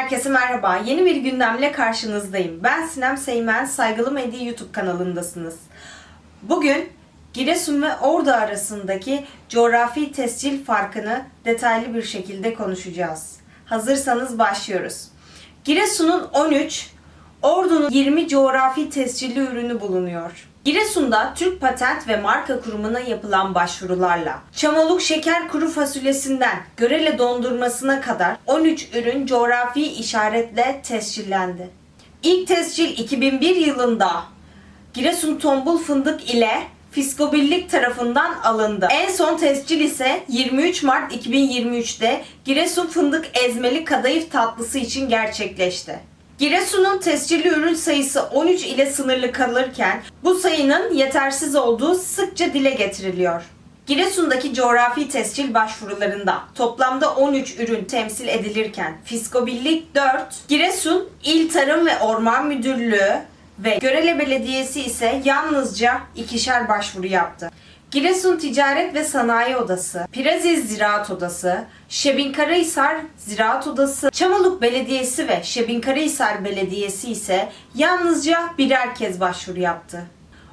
Herkese merhaba. Yeni bir gündemle karşınızdayım. Ben Sinem Seymen, Saygılı Medya YouTube kanalındasınız. Bugün Giresun ve Ordu arasındaki coğrafi tescil farkını detaylı bir şekilde konuşacağız. Hazırsanız başlıyoruz. Giresun'un 13, Ordu'nun 20 coğrafi tescilli ürünü bulunuyor. Giresun'da Türk Patent ve Marka Kurumu'na yapılan başvurularla Çamoluk şeker kuru fasulyesinden Görele dondurmasına kadar 13 ürün coğrafi işaretle tescillendi. İlk tescil 2001 yılında Giresun tombul fındık ile Fiskobirlik tarafından alındı. En son tescil ise 23 Mart 2023'te Giresun fındık ezmeli kadayıf tatlısı için gerçekleşti. Giresun'un tescilli ürün sayısı 13 ile sınırlı kalırken bu sayının yetersiz olduğu sıkça dile getiriliyor. Giresun'daki coğrafi tescil başvurularında toplamda 13 ürün temsil edilirken Fiskobillik 4, Giresun İl Tarım ve Orman Müdürlüğü ve Görele Belediyesi ise yalnızca ikişer başvuru yaptı. Giresun Ticaret ve Sanayi Odası, Piraziz Ziraat Odası, Şebinkarahisar Ziraat Odası, Çamoluk Belediyesi ve Şebinkarahisar Belediyesi ise yalnızca birer kez başvuru yaptı.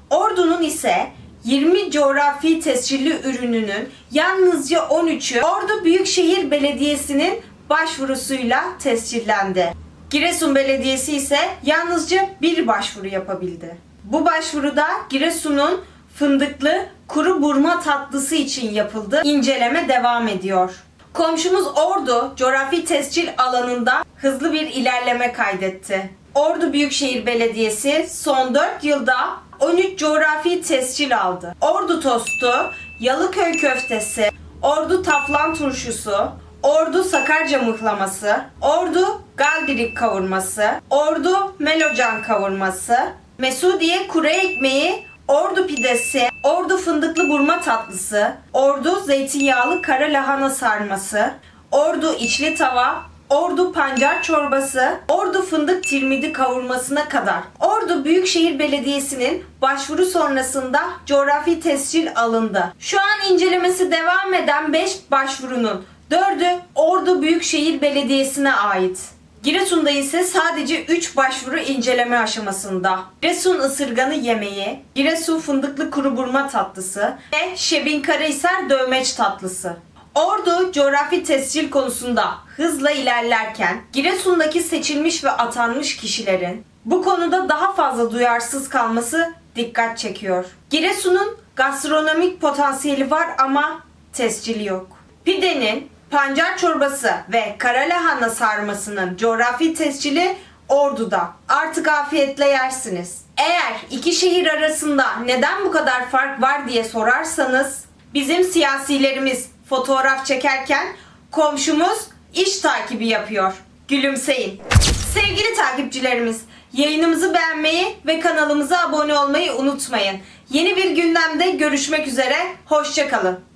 Ordu'nun ise 20 coğrafi tescilli ürününün yalnızca 13'ü Ordu Büyükşehir Belediyesi'nin başvurusuyla tescillendi. Giresun Belediyesi ise yalnızca bir başvuru yapabildi. Bu başvuruda Giresun'un fındıklı kuru burma tatlısı için yapıldı. İnceleme devam ediyor. Komşumuz Ordu coğrafi tescil alanında hızlı bir ilerleme kaydetti. Ordu Büyükşehir Belediyesi son 4 yılda 13 coğrafi tescil aldı. Ordu tostu, Yalıköy köftesi, Ordu taflan turşusu, Ordu Sakarca mıhlaması, Ordu Galdirik kavurması, Ordu Melocan kavurması, Mesudiye kuru ekmeği, Ordu pidesi, Ordu fındıklı burma tatlısı, Ordu zeytinyağlı kara lahana sarması, Ordu içli tava, Ordu pancar çorbası, Ordu fındık tirmidi kavurmasına kadar Ordu Büyükşehir Belediyesi'nin başvuru sonrasında coğrafi tescil alındı. Şu an incelemesi devam eden 5 başvurunun 4'ü Ordu Büyükşehir Belediyesi'ne ait. Giresun'da ise sadece 3 başvuru inceleme aşamasında. Giresun ısırganı yemeği, Giresun fındıklı kuru burma tatlısı ve Şebin Karahisar dövmeç tatlısı. Ordu coğrafi tescil konusunda hızla ilerlerken Giresun'daki seçilmiş ve atanmış kişilerin bu konuda daha fazla duyarsız kalması dikkat çekiyor. Giresun'un gastronomik potansiyeli var ama tescili yok. Pidenin, pancar çorbası ve kara lahana sarmasının coğrafi tescili Ordu'da. Artık afiyetle yersiniz. Eğer iki şehir arasında neden bu kadar fark var diye sorarsanız bizim siyasilerimiz fotoğraf çekerken komşumuz iş takibi yapıyor. Gülümseyin. Sevgili takipçilerimiz, yayınımızı beğenmeyi ve kanalımıza abone olmayı unutmayın. Yeni bir gündemde görüşmek üzere, hoşçakalın.